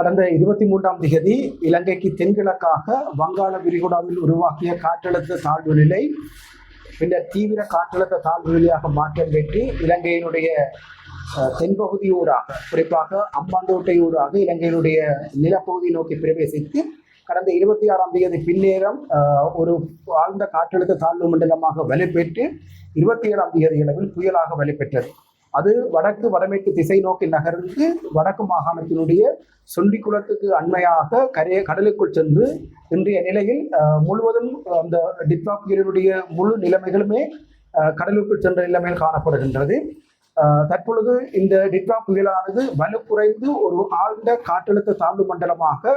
கடந்த இருபத்தி மூன்றாம் திகதி இலங்கைக்கு தென்கிழக்காக வங்காள விரிகுடாவில் உருவாக்கிய காற்றழுத்த தாழ்வு நிலை பின்னர் தீவிர காற்றழுத்த தாழ்வு நிலையாக மாற்றம் பெற்று இலங்கையினுடைய தென்பகுதி ஊராக குறிப்பாக அம்பாந்தோட்டையூடாக இலங்கையினுடைய நிலப்பகுதி நோக்கி பிரவேசித்து கடந்த இருபத்தி ஆறாம் தேதி பின்னேரம் ஒரு ஆழ்ந்த காற்றழுத்த தாழ்வு மண்டலமாக வலுப்பெற்று இருபத்தி ஏழாம் தேதி அளவில் புயலாக வலுப்பெற்றது. அது வடக்கு வடமேற்கு திசை நோக்கி நகர்ந்து வடக்கு மாகாணத்தினுடைய சொண்டிக்குளத்துக்கு அண்மையாக கரைய கடலுக்குள் சென்று இன்றைய நிலையில் முழுவதும் அந்த டிட்வா புயலினுடைய முழு நிலைமைகளுமே கடலுக்குள் சென்ற நிலைமையில் காணப்படுகின்றது. தற்பொழுது இந்த டிட்வா புயலானது வலு குறைந்து ஒரு ஆழ்ந்த காற்றழுத்த தாழ்வு மண்டலமாக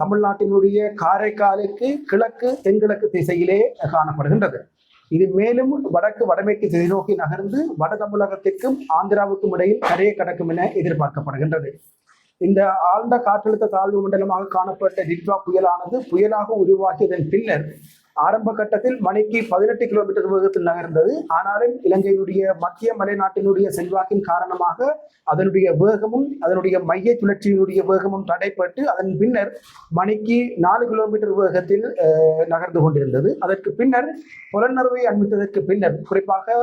தமிழ்நாட்டினுடைய காரைக்காலுக்கு கிழக்கு தென்கிழக்கு திசையிலே காணப்படுகின்றது. இது மேலும் வடக்கு வடமேற்கு திசை நோக்கி நகர்ந்து வட தமிழகத்திற்கும் ஆந்திராவுக்கும் இடையில் கரையை கடக்கும் என எதிர்பார்க்கப்படுகின்றது. இந்த ஆழ்ந்த காற்றழுத்த தாழ்வு மண்டலமாக காணப்பட்ட டிட்வா புயலானது புயலாக உருவாகியதன் பின்னர் ஆரம்ப கட்டத்தில் மணிக்கு பதினெட்டு கிலோமீட்டர் வேகத்தில் நகர்ந்தது. ஆனாலும் இலங்கையினுடைய மத்திய மலைநாட்டினுடைய செல்வாக்கின் காரணமாக அதனுடைய வேகமும் அதனுடைய மைய சுழற்சியினுடைய வேகமும் தடைப்பட்டு அதன் பின்னர் மணிக்கு நாலு கிலோமீட்டர் வேகத்தில் நகர்ந்து கொண்டிருந்தது. அதற்கு பின்னர் புலனர்வை அனுமதித்ததற்கு பின்னர் குறிப்பாக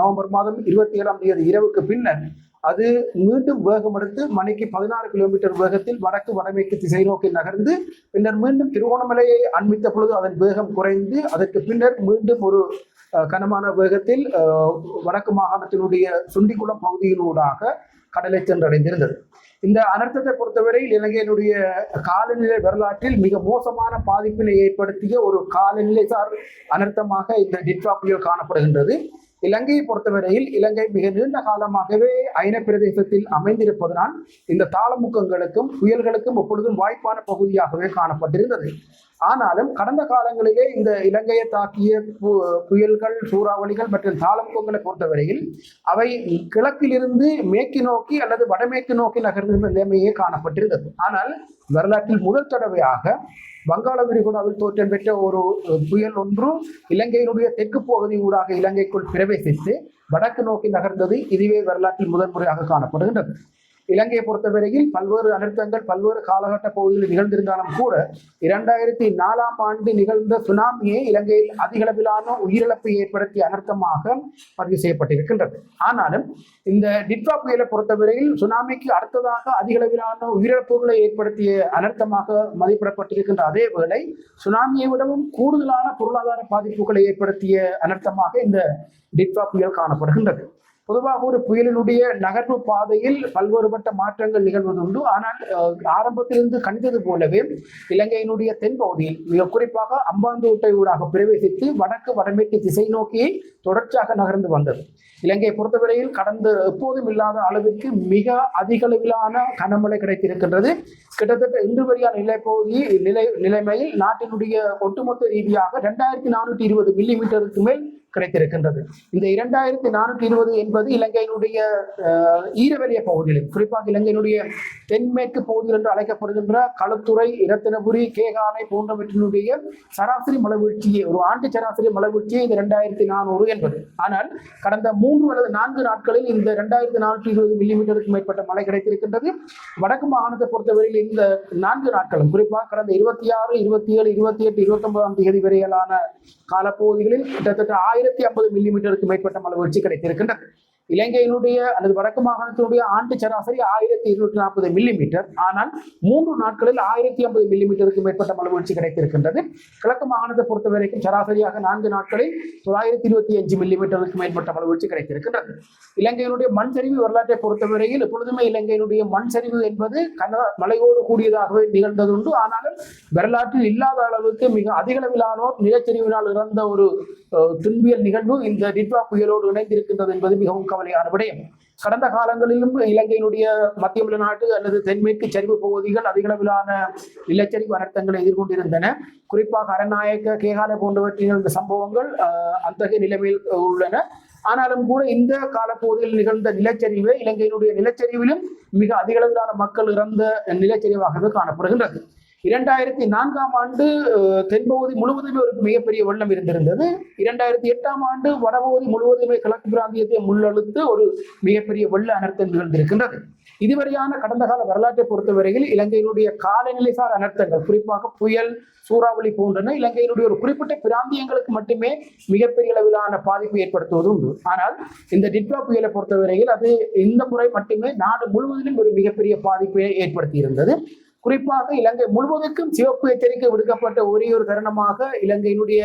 நவம்பர் மாதம் இருபத்தி ஏழாம் தேதி இரவுக்கு பின்னர் அது மீண்டும் வேகம் எடுத்து மணிக்கு பதினாறு கிலோமீட்டர் வேகத்தில் வடக்கு வடமேற்கு திசை நோக்கி நகர்ந்து பின்னர் மீண்டும் திருகோணமலையை அண்மித்த பொழுது அதன் வேகம் குறைந்து அதற்கு பின்னர் மீண்டும் ஒரு கனமான வேகத்தில் வடக்கு மாகாணத்தினுடைய சுண்டிக்குளம் பகுதியினூடாக கடலை சென்றடைந்திருந்தது. இந்த அனர்த்தத்தை பொறுத்தவரையில் இலங்கையினுடைய காலநிலை வரலாற்றில் மிக மோசமான பாதிப்பினை ஏற்படுத்திய ஒரு காலநிலை சார் அனர்த்தமாக இந்த டிட்வா புயல் காணப்படுகின்றது. இலங்கையை பொறுத்தவரையில் இலங்கை மிக நீண்ட காலமாகவே ஐன பிரதேசத்தில் அமைந்திருப்பதனால் இந்த தாளமுக்கங்களுக்கும் புயல்களுக்கும் எப்பொழுதும் வாய்ப்பான பகுதியாகவே காணப்பட்டிருந்தது. ஆனாலும் கடந்த காலங்களிலே இந்த இலங்கையை தாக்கிய பு- புயல்கள் சூறாவளிகள் மற்றும் தாளமுக்கங்களை பொறுத்தவரையில் அவை கிழக்கிலிருந்து மேற்கு நோக்கி அல்லது வடமேற்கு நோக்கி நகர்ந்த நிலைமையே காணப்பட்டிருந்தது. ஆனால் வரலாற்றில் முதல் தடவையாக வங்காள விரிகுடாவில் தோற்றம் பெற்ற ஒரு புயல் ஒன்றும் இலங்கையினுடைய தெற்கு பகுதி ஊடாக இலங்கைக்குள் பிரவேசித்து வடக்கு நோக்கி நகர்ந்தது இதுவே வரலாற்றில் முதன்முறையாக காணப்படுகின்றது. இலங்கையை பொறுத்தவரையில் பல்வேறு அனர்த்தங்கள் பல்வேறு காலகட்ட பகுதிகளில் நிகழ்ந்திருந்தாலும் கூட இரண்டாயிரத்தி நாலாம் ஆண்டு நிகழ்ந்த சுனாமியே இலங்கையில் அதிகளவிலான உயிரிழப்பை ஏற்படுத்திய அனர்த்தமாக பதிவு செய்யப்பட்டிருக்கின்றது. ஆனாலும் இந்த டிட்வா புயலை பொறுத்தவரையில் சுனாமிக்கு அடுத்ததாக அதிகளவிலான உயிரிழப்புகளை ஏற்படுத்திய அனர்த்தமாக மதிப்பிடப்பட்டிருக்கின்ற அதே வேளை சுனாமியை விடவும் கூடுதலான பொருளாதார பாதிப்புகளை ஏற்படுத்திய அனர்த்தமாக இந்த டிட்வா புயல் காணப்படுகின்றது. பொதுவாக ஒரு புயலினுடைய நகர்வு பாதையில் பல்வேறுபட்ட மாற்றங்கள் நிகழ்வதுண்டு. ஆனால் ஆரம்பத்திலிருந்து கணித்தது போலவே இலங்கையினுடைய தென்பகுதியில் மிக குறிப்பாக அம்பாந்தோட்டை ஊடாக பிரவேசித்து வடக்கு வடமேற்கு திசை நோக்கி தொடர்ச்சியாக நகர்ந்து வந்தது. இலங்கையை பொறுத்தவரையில் கடந்த எப்போதும் இல்லாத அளவிற்கு மிக அதிக அளவிலான கனமழை கிடைத்திருக்கின்றது. கிட்டத்தட்ட இன்று வரையான நிலைப்பகுதி நிலை நிலைமையில் நாட்டினுடைய ஒட்டுமொத்த ரீதியாக ரெண்டாயிரத்தி நானூற்றி இருபது மில்லி மீட்டருக்கு மேல் கிடைத்திருக்கின்றது. இந்த இரண்டாயிரத்தி நானூற்றி இருபது என்பது இலங்கையினுடைய ஈரவெளிய பகுதிகளில் குறிப்பாக இலங்கையினுடைய தென்மேற்கு பகுதிகள் என்று அழைக்கப்படுகின்ற களுத்துறை இரத்தினபுரி கேகாலை போன்றவற்றினுடைய சராசரி மழைவீழ்ச்சியை ஒரு ஆண்டு சராசரி மழைவீழ்ச்சியை இந்த இரண்டாயிரத்தி நானூறு என்பது. ஆனால் கடந்த மூன்று அல்லது நான்கு நாட்களில் இந்த இரண்டாயிரத்தி நானூற்றி இருபது மில்லிமீட்டருக்கு மேற்பட்ட மழை கிடைத்திருக்கின்றது. வடக்கு மாகாணத்தை பொறுத்தவரையில் இந்த நான்கு நாட்களும் குறிப்பாக கடந்த இருபத்தி ஆறு இருபத்தி ஏழு இருபத்தி எட்டு இருபத்தி ஒன்பதாம் தேதி வரையிலான காலப்பகுதிகளில் கிட்டத்தட்ட ஆயிரம் ஆயிரத்தி ஐம்பது மில்லிமீட்டருக்கு மேற்பட்ட மழை வீழ்ச்சி கிடைத்திருக்கின்றது. இலங்கையினுடைய அல்லது வடக்கு மாகாணத்தினுடைய ஆண்டு சராசரி ஆயிரத்தி இருநூற்றி நாற்பது மில்லிமீட்டர் ஆனால் மூன்று நாட்களில் ஆயிரத்தி ஐம்பது மில்லிமீட்டருக்கு மேற்பட்ட மழை வீழ்ச்சி கிடைத்திருக்கின்றது. கிழக்கு மாகாணத்தை பொறுத்த வரைக்கும் சராசரியாக நான்கு நாட்களில் தொள்ளாயிரத்தி இருபத்தி அஞ்சு மில்லிமீட்டருக்கு மேற்பட்ட மழை வீழ்ச்சி கிடைத்திருக்கின்றது. இலங்கையினுடைய மண் சரிவு வரலாற்றை பொறுத்தவரையில் எப்பொழுதுமே இலங்கையினுடைய மண் சரிவு என்பது கன மலையோடு கூடியதாகவே நிகழ்ந்ததுண்டு. ஆனாலும் வரலாற்றில் இல்லாத அளவுக்கு மிக அதிக அளவிலானோர் நிலச்சரிவினால் இறந்த ஒரு துன்பியல் நிகழ்வு இந்த டிட்வா புயலோடு இணைந்திருக்கின்றது என்பது மிகவும் கவலையான விடயம். கடந்த காலங்களிலும் இலங்கையினுடைய மத்திய மலைநாட்டு அல்லது தென்மேற்கு சரிவு பகுதிகள் அதிகளவிலான நிலச்சரிவு அனர்த்தங்களை எதிர்கொண்டிருந்தன. குறிப்பாக அரநாயக்க கேகால போன்றவற்றின் இந்த சம்பவங்கள் அஹ், அத்தகைய நிலைமையில் உள்ளன. ஆனாலும் கூட இந்த காலப்பகுதியில் நிகழ்ந்த நிலச்சரிவு இலங்கையினுடைய நிலச்சரிவிலும் மிக அதிகளவிலான மக்கள் இறந்த நிலச்சரிவாகவே காணப்படுகின்றது. இரண்டாயிரத்தி நான்காம் ஆண்டு தென்பகுதி முழுவதுமே ஒரு மிகப்பெரிய வெள்ளம் இருந்திருந்தது. இரண்டாயிரத்தி எட்டாம் ஆண்டு வடபகுதி முழுவதுமே கிழக்கு பிராந்தியத்தை முள்ளழுத்து ஒரு மிகப்பெரிய வெள்ள அனர்த்தம் நிகழ்ந்திருக்கின்றது. இதுவரையான கடந்த கால வரலாற்றை பொறுத்தவரையில் இலங்கையினுடைய காலநிலைசார் அனர்த்தங்கள் குறிப்பாக புயல் சூறாவளி போன்றன இலங்கையினுடைய ஒரு குறிப்பிட்ட பிராந்தியங்களுக்கு மட்டுமே மிகப்பெரிய அளவிலான பாதிப்பை ஏற்படுத்துவது உண்டு. ஆனால் இந்த டிட்வா புயலை பொறுத்தவரையில் அது இந்த முறை மட்டுமே நாடு முழுவதிலும் ஒரு மிகப்பெரிய பாதிப்பை ஏற்படுத்தி இருந்தது குறிப்பாக இலங்கை முழுவதற்கும் சிவப்பு எச்சரிக்கை விடுக்கப்பட்ட ஒரே ஒரு தருணமாக இலங்கையினுடைய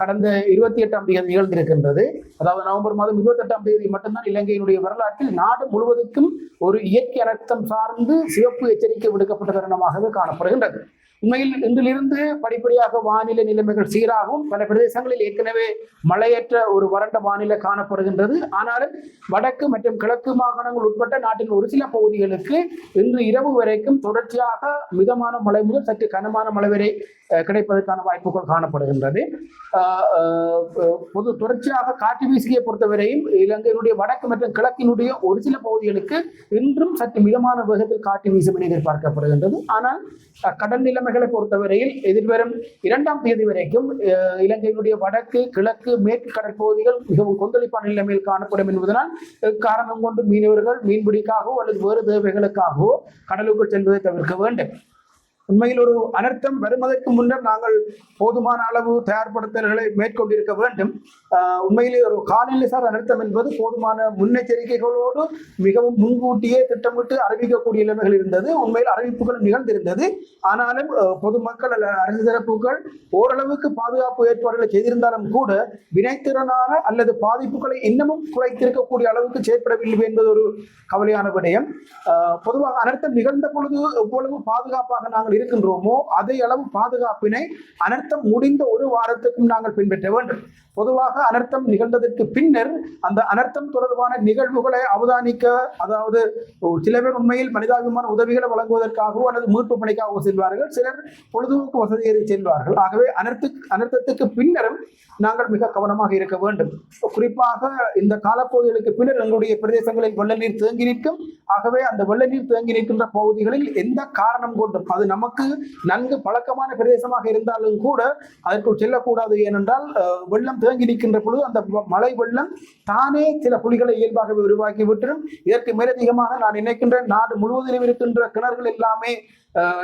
கடந்த இருபத்தி எட்டாம் தேதி நிகழ்ந்திருக்கின்றது. அதாவது நவம்பர் மாதம் இருபத்தி எட்டாம் தேதி மட்டும்தான் இலங்கையினுடைய வரலாற்றில் நாடு முழுவதற்கும் ஒரு இயற்கை அனர்த்தம் சார்ந்து சிவப்பு எச்சரிக்கை விடுக்கப்பட்ட தருணமாகவே காணப்படுகின்றது. உண்மையில் இன்றிலிருந்து படிப்படியாக வானிலை நிலைமைகள் சீராகும். பல பிரதேசங்களில் ஏற்கனவே மழையற்ற ஒரு வறண்ட வானிலை காணப்படுகின்றது. ஆனாலும் வடக்கு மற்றும் கிழக்கு மாகாணங்கள் உட்பட்ட நாட்டின் ஒரு சில பகுதிகளுக்கு இன்று இரவு வரைக்கும் தொடர்ச்சியாக மிதமான மழை முதல் சற்று கனமான மழை வரை கிடைப்பதற்கான வாய்ப்புகள் காணப்படுகின்றது. பொது தொடர்ச்சியாக காற்று வீசியை பொறுத்தவரையும் இலங்கையினுடைய வடக்கு மற்றும் கிழக்கினுடைய ஒரு சில பகுதிகளுக்கு இன்றும் சற்று மிதமான வேகத்தில் காற்று வீசும் என எதிர்பார்க்கப்படுகின்றது ஆனால் கடல் நிலைமைகளை பொறுத்தவரையில் எதிர்வரும் இரண்டாம் தேதி வரைக்கும் இலங்கையினுடைய வடக்கு கிழக்கு மேற்கு கடற்பகுதிகள் மிகவும் கொந்தளிப்பான நிலைமையில் காணப்படும் என்பதனால் காரணம் கொண்டு மீனவர்கள் மீன்பிடிக்காகவோ அல்லது வேறு தேவைகளுக்காகவோ கடலுக்குள் செல்வதை தவிர்க்க வேண்டும். உண்மையில் ஒரு அனர்த்தம் வருவதற்கு முன்னர் நாங்கள் போதுமான அளவு தயார்படுத்தல்களை மேற்கொண்டிருக்க வேண்டும். உண்மையிலே ஒரு காலநிலை சார் அனர்த்தம் என்பது போதுமான முன்னெச்சரிக்கைகளோடு மிகவும் முன்கூட்டியே திட்டமிட்டு அறிவிக்கக்கூடிய நிலைமைகள் இருந்தது. உண்மையில் அறிவிப்புகள் நிகழ்ந்திருந்தது. ஆனாலும் பொதுமக்கள் அல்ல அரசு தரப்புகள் ஓரளவுக்கு பாதுகாப்பு ஏற்பாடுகளை செய்திருந்தாலும் கூட வினைத்திறனான அல்லது பாதிப்புகளை இன்னமும் குறைத்திருக்கக்கூடிய அளவுக்கு செயற்படவில்லை என்பது ஒரு கவலையான விடயம். பொதுவாக அனர்த்தம் நிகழ்ந்த பொழுது எவ்வளவு பாதுகாப்பாக நாங்கள் இருக்கின்றோமோ அதே அளவு பாதுகாப்பினை அனர்த்தம் முடிந்த ஒரு வாரத்துக்கும் நாங்கள் பின்பற்ற வேண்டும். பொதுவாக அனர்த்தம் நிகழ்ந்ததற்கு பின்னர் அந்த அனர்த்தம் தொடர்பான நிகழ்வுகளை அவதானிக்க அதாவது சில பேர் உண்மையில் மனிதாபிமான உதவிகளை வழங்குவதற்காகவோ அல்லது மீட்பு பணிக்காகவோ செல்வார்கள். சிலர் பொழுதுபோக்கு வசதியை செல்வார்கள் ஆகவே அனர்த்து அனர்த்தத்துக்கு பின்னரும் நாங்கள் மிக கவனமாக இருக்க வேண்டும். குறிப்பாக இந்த காலப்பகுதிகளுக்கு பின்னர் எங்களுடைய பிரதேசங்களில் வெள்ள நீர் தேங்கி நிற்கும். ஆகவே அந்த வெள்ள நீர் தேங்கி நிற்கின்ற பகுதிகளில் எந்த காரணம் கொண்டும் அது நமக்கு நன்கு பழக்கமான பிரதேசமாக இருந்தாலும் கூட அதற்குள் செல்லக்கூடாது. ஏனென்றால் வெள்ளம் தேங்கி நிற்கின்ற பொழுது அந்த மழை வெள்ளம் தானே சில புலிகளை இயல்பாகவே உருவாக்கி விட்டுரும் இதற்கு மேலதிகமாக நான் நினைக்கின்றேன். நாடு முழுவதிலும் இருக்கின்ற கிணறுகள் எல்லாமே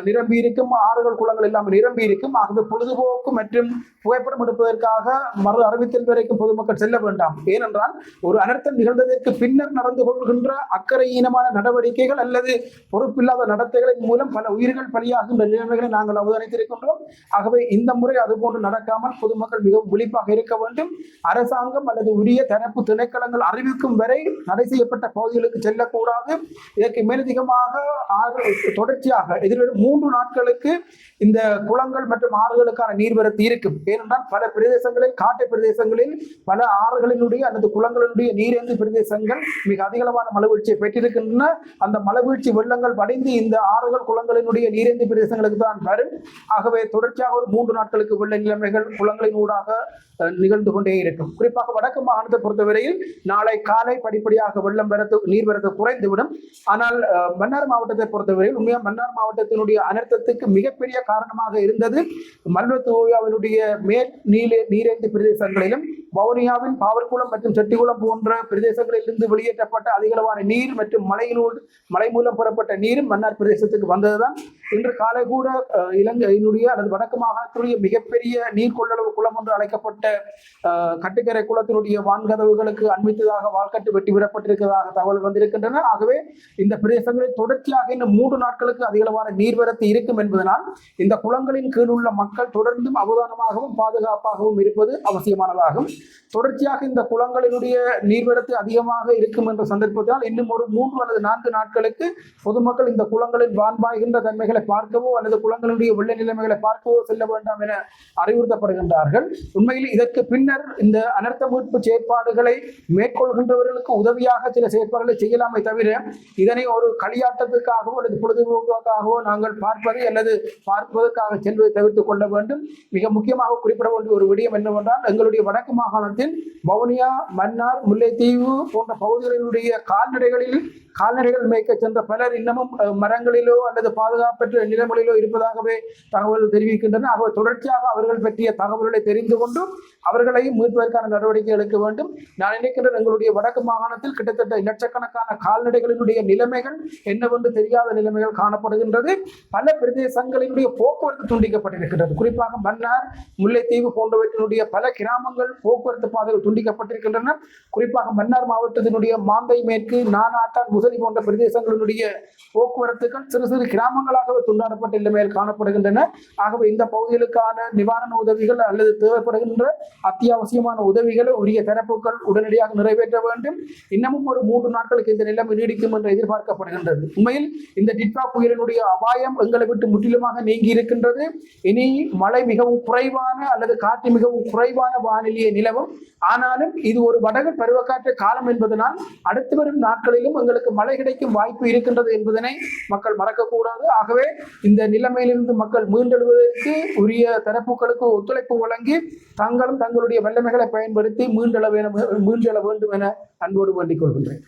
நிரம்பி இருக்கும் ஆறுகள் குளங்கள் எல்லாம் நிரம்பி இருக்கும். ஆகவே பொழுதுபோக்கு மற்றும் புகைப்படம் எடுப்பதற்காக மறு அறிவித்தல் வரைக்கும் பொதுமக்கள் செல்ல வேண்டாம். ஏனென்றால் ஒரு அனர்த்தம் நிகழ்ந்ததற்கு பின்னர் நடந்து கொள்கின்ற அக்கறையீனமான நடவடிக்கைகள் அல்லது பொறுப்பில்லாத நடத்தைகளின் மூலம் பல உயிர்கள் பலியாகின்ற நிலைமைகளை நாங்கள் அவதானித்திருக்கின்றோம். ஆகவே இந்த முறை அதுபோன்று நடக்காமல் பொதுமக்கள் மிகவும் விழிப்பாக இருக்க வேண்டும். அரசாங்கம் அல்லது உரிய தரப்பு திணைக்களங்கள் அறிவிக்கும் வரை தடை செய்யப்பட்ட பகுதிகளுக்கு செல்லக்கூடாது. இதற்கு மேலதிகமாக தொடர்ச்சியாக தொடர்ச்சியாக எதிர்வரும் மூன்று நாட்களுக்கு இந்த குளங்கள் மற்றும் ஆறுகளுக்கான நீர்வரத்து இருக்கும். ஏனென்றால் பல பிரதேசங்களில் காட்டு பிரதேசங்களில் பல ஆறுகளினுடைய அல்லது குளங்களினுடைய நீரேந்து பிரதேசங்கள் மிக அதிகளவான மலவீழ்ச்சியை பெற்றிருக்கின்றன. அந்த மலவீழ்ச்சி வெள்ளங்கள் வடிந்து இந்த ஆறுகள் குளங்களினுடைய நீரேந்து பிரதேசங்களுக்கு தான் வரும். ஆகவே தொடர்ச்சியாக ஒரு மூன்று நாட்களுக்கு வெள்ள நிலைமைகள் குளங்களின் ஊடாக நிகழ்ந்து கொண்டே இருக்கும். குறிப்பாக வடக்கு மாகாணத்தை பொறுத்தவரையில் நாளை காலை படிப்படியாக வெள்ளம் வரத்து நீர்வரத்து குறைந்துவிடும். ஆனால் மன்னார் மாவட்டத்தை பொறுத்தவரையில் உண்மையாக மன்னார் மாவட்டத்தில் மாவட்டத்தினுடைய அனர்த்தத்துக்கு மிகப்பெரிய காரணமாக இருந்தது. மல்வத்தோயாவினுடைய மேல் நீல நீரேந்து பிரதேசங்களிலும் வவுனியாவின் பாவற்குளம் மற்றும் செட்டிக்குளம் போன்ற பிரதேசங்களில் இருந்து வெளியேற்றப்பட்ட அதிகளவான நீர் மற்றும் மழையினூர் மலை மூலம் பெறப்பட்ட நீரும் மன்னார் பிரதேசத்துக்கு வந்ததுதான். இன்று காலை கூட இலங்கையினுடைய அல்லது வடக்கு மாகாணத்தினுடைய மிகப்பெரிய நீர் கொள்ளளவு குளம் என்று அழைக்கப்பட்ட கட்டுக்கரை குளத்தினுடைய வான்கதவுகளுக்கு அண்மித்ததாக வால்கட்டு வெட்டி விடப்பட்டிருக்கிறதாக தகவல் வந்திருக்கின்றன. ஆகவே இந்த பிரதேசங்களில் தொடர்ச்சியாக இன்னும் மூன்று நாட்களுக்கு அதிகளவான நீர்வரத்து இருக்கும் என்பதனால் இந்த குளங்களின் கீழ் உள்ள மக்கள் தொடர்ந்தும் அவதானமாகவும் பாதுகாப்பாகவும் இருப்பது அவசியமானதாகும். தொடர்ச்சியாக இந்த குளங்களினுடைய நீர்வரத்து அதிகமாக இருக்கும் என்ற சந்தர்ப்பத்தால் இன்னும் ஒரு மூன்று அல்லது நான்கு நாட்களுக்கு பொதுமக்கள் இந்த குளங்களில் வான்பாய்கின்ற தன்மைகளை பார்க்கவோ அல்லது குளங்களுடைய வெள்ள நிலைமைகளை பார்க்கவோ செல்ல வேண்டாம் என அறிவுறுத்தப்படுகின்றார்கள். உண்மையில் இதற்கு பின்னர் இந்த அனர்த்த மீட்பு செயற்பாடுகளை மேற்கொள்கின்றவர்களுக்கு உதவியாக சில செயற்பாடுகளை செய்யலாமே தவிர இதனை ஒரு களியாட்டத்துக்காகவோ அல்லது பொழுதுபோக்காகவோ நாங்கள் பார்ப்பதை அல்லது பார்ப்பதற்காக செல்வதை தவிர்த்துக் கொள்ள வேண்டும். மிக முக்கியமாக குறிப்பிட வேண்டிய ஒரு விடயம் என்னவென்றால் எங்களுடைய வடக்கு மாகாணத்தில் வவுனியா மன்னார் முல்லைத்தீவு போன்ற பகுதிகளினுடைய கால்நடைகளில் கால்நடைகள் மேய்க்க சென்ற பலர் இன்னமும் மரங்களிலோ அல்லது பாதுகாப்பற்ற நிலங்களிலோ இருப்பதாகவே தகவல் தெரிவிக்கின்றன. ஆகவே தொடர்ச்சியாக அவர்கள் பற்றிய தகவல்களை தெரிந்து கொண்டும் அவர்களையும் மீட்பதற்கான நடவடிக்கை எடுக்க வேண்டும். நான் நினைக்கின்றேன் எங்களுடைய வடக்கு மாகாணத்தில் கிட்டத்தட்ட லட்சக்கணக்கான கால்நடைகளினுடைய நிலைமைகள் என்னவென்று தெரியாத நிலைமைகள் காணப்படுகின்றது. பல பிரதேசங்களினுடைய போக்குவரத்து துண்டிக்கப்பட்டிருக்கின்றது. குறிப்பாக மன்னார் முல்லைத்தீவு போன்றவற்றினுடைய பல கிராமங்கள் போக்குவரத்து பாதைகள் துண்டிக்கப்பட்டிருக்கின்றன. குறிப்பாக மன்னார் மாவட்டத்தினுடைய மாந்தை மேற்கு நானாட்டான் முசலி போன்ற பிரதேசங்களினுடைய போக்குவரத்துகள் சிறு சிறு கிராமங்களாகவே துண்டாடப்பட்ட நிலைமையில் காணப்படுகின்றன. ஆகவே இந்த பகுதிகளுக்கான நிவாரண உதவிகள் அல்லது தேவைப்படுகின்ற அத்தியாவசியமான உதவிகளை உரிய தரப்புகள் உடனடியாக நிறைவேற்ற வேண்டும். இன்னமும் ஒரு மூன்று நாட்களுக்கு இந்த நிலைமை நீடிக்கும் என்று எதிர்பார்க்கப்படுகின்றது. உண்மையில் இந்த டிட்பா புயலினுடைய அபாயம் எங்களை விட்டு முற்றிலுமாக நீங்கி இருக்கின்றது. இனி மழை மிகவும் குறைவான அல்லது காற்று மிகவும் குறைவான வானிலையை நிலவும். ஆனாலும் இது ஒரு வடகு பருவக்காற்று காலம் என்பதனால் அடுத்து வரும் நாட்களிலும் எங்களுக்கு மழை கிடைக்கும் வாய்ப்பு இருக்கின்றது என்பதனை மக்கள் மறக்கக்கூடாது. ஆகவே இந்த நிலைமையிலிருந்து மக்கள் மீண்டெழுவதற்கு உரிய தரப்புகளுக்கு ஒத்துழைப்பு வழங்கி தங்களும் தங்களுடைய வல்லமைகளை பயன்படுத்தி மீண்டள வேணும் மீண்டள வேண்டும் என அன்போடு வேண்டிக் கொள்கின்றேன்.